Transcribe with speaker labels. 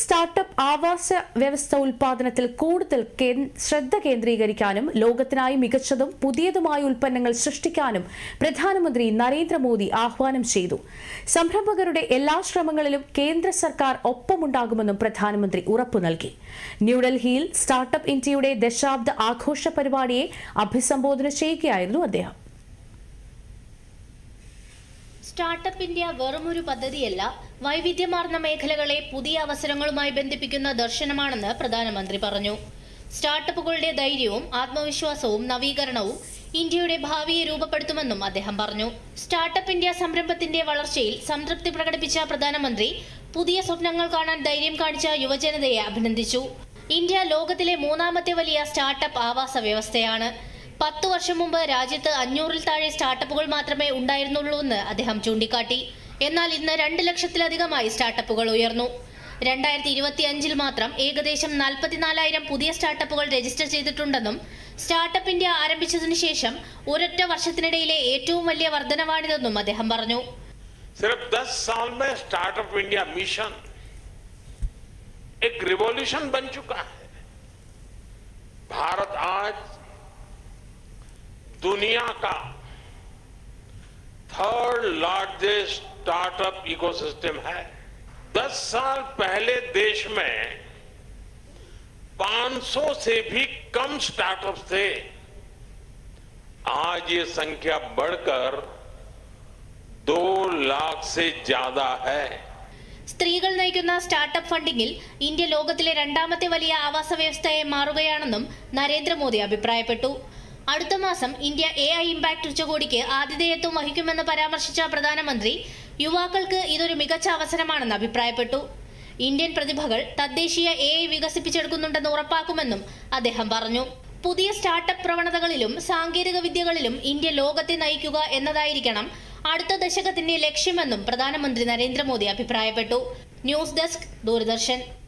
Speaker 1: startup ആവാസ വ്യവസ്ഥ ഉൽപാദനത്തിൽ കൂടുതൽ ശ്രദ്ധ കേന്ദ്രീകരിക്കാനും ലോകത്തിനായി മികച്ചതും പുതിയതുമായ ഉൽപ്പന്നങ്ങൾ സൃഷ്ടിക്കാനും പ്രധാനമന്ത്രി നരേന്ദ്രമോദി ആഹ്വാനം ചെയ്തു സംരംഭകരുടെ എല്ലാ ശ്രമങ്ങളിലും കേന്ദ്ര സർക്കാർ ഒപ്പമുണ്ടാകുമെന്നും പ്രധാനമന്ത്രി ഉറപ്പു നൽകി ന്യൂഡൽഹിയിൽ സ്റ്റാർട്ടപ്പ് ഇന്ത്യയുടെ ദശാബ്ദ ആഘോഷ പരിപാടിയെ അഭിസംബോധന ചെയ്യുകയായിരുന്നു അദ്ദേഹം
Speaker 2: സ്റ്റാർട്ടപ്പ് ഇന്ത്യ വെറുമൊരു പദ്ധതിയല്ല വൈവിധ്യമാർന്ന മേഖലകളെ പുതിയ അവസരങ്ങളുമായി ബന്ധിപ്പിക്കുന്ന ദർശനമാണെന്ന് പ്രധാനമന്ത്രി പറഞ്ഞു സ്റ്റാർട്ടപ്പുകളുടെ ധൈര്യവും ആത്മവിശ്വാസവും നവീകരണവും ഇന്ത്യയുടെ ഭാവിയെ രൂപപ്പെടുത്തുമെന്നും അദ്ദേഹം പറഞ്ഞു സ്റ്റാർട്ടപ്പ് ഇന്ത്യ സംരംഭത്തിന്റെ വളർച്ചയിൽ സംതൃപ്തി പ്രകടിപ്പിച്ച പ്രധാനമന്ത്രി പുതിയ സ്വപ്നങ്ങൾ കാണാൻ ധൈര്യം കാണിച്ച യുവജനതയെ അഭിനന്ദിച്ചു ഇന്ത്യ ലോകത്തിലെ മൂന്നാമത്തെ വലിയ സ്റ്റാർട്ടപ്പ് ആവാസ വ്യവസ്ഥയാണ് പത്ത് വർഷം മുമ്പ് രാജ്യത്ത് അഞ്ഞൂറിൽ താഴെ സ്റ്റാർട്ടപ്പുകൾ മാത്രമേ ഉണ്ടായിരുന്നുള്ളൂ എന്ന് അദ്ദേഹം ചൂണ്ടിക്കാട്ടി എന്നാൽ ഇന്ന് രണ്ട് ലക്ഷത്തിലധികമായി സ്റ്റാർട്ടപ്പുകൾ ഉയർന്നു രണ്ടായിരത്തി ഇരുപത്തി അഞ്ചിൽ മാത്രം ഏകദേശം നാൽപ്പത്തിനാലായിരം പുതിയ സ്റ്റാർട്ടപ്പുകൾ രജിസ്റ്റർ ചെയ്തിട്ടുണ്ടെന്നും സ്റ്റാർട്ടപ്പ് ഇന്ത്യ ആരംഭിച്ചതിനു ശേഷം ഒരൊറ്റ വർഷത്തിനിടയിലെ ഏറ്റവും വലിയ വർധനവാണിതെന്നും അദ്ദേഹം പറഞ്ഞു
Speaker 3: सिर्फ 10 में स्टार्टअप इंडिया मिशन एक रिवॉल्यूशन बन चुका है भारत आज दुनिया का थर्ड लार्जेस्ट स्टार्टअप इकोसिस्टम है दस साल पहले देश में 500 से भी कम स्टार्टअप थे आज ये संख्या बढ़कर दो लाख से ज्यादा है
Speaker 2: സ്ത്രീകൾ നയിക്കുന്ന സ്റ്റാർട്ടപ്പ് ഫണ്ടിംഗിൽ ഇന്ത്യ ലോകത്തിലെ രണ്ടാമത്തെ വലിയ ആവാസ വ്യവസ്ഥയായി മാറുകയാണെന്നും നരേന്ദ്രമോദി അഭിപ്രായപ്പെട്ടു അടുത്ത മാസം ഇന്ത്യ എ ഐ ഇമ്പാക്ട് ഉച്ചകോടിക്ക് ആതിഥേയത്വം വഹിക്കുമെന്ന് പരാമർശിച്ച പ്രധാനമന്ത്രി യുവാക്കൾക്ക് ഇതൊരു മികച്ച അവസരമാണെന്ന് അഭിപ്രായപ്പെട്ടു ഇന്ത്യൻ പ്രതിഭകൾ തദ്ദേശീയ എ ഐ വികസിപ്പിച്ചെടുക്കുന്നുണ്ടെന്ന് ഉറപ്പാക്കുമെന്നും അദ്ദേഹം പറഞ്ഞു പുതിയ സ്റ്റാർട്ടപ്പ് പ്രവണതകളിലും സാങ്കേതിക വിദ്യകളിലും ഇന്ത്യ ലോകത്തെ നയിക്കുക എന്നതായിരിക്കണം അടുത്ത ദശകത്തിന്റെ ലക്ഷ്യമെന്നും പ്രധാനമന്ത്രി നരേന്ദ്രമോദി അഭിപ്രായപ്പെട്ടു ന്യൂസ് ഡെസ്ക് ദൂരദർശൻ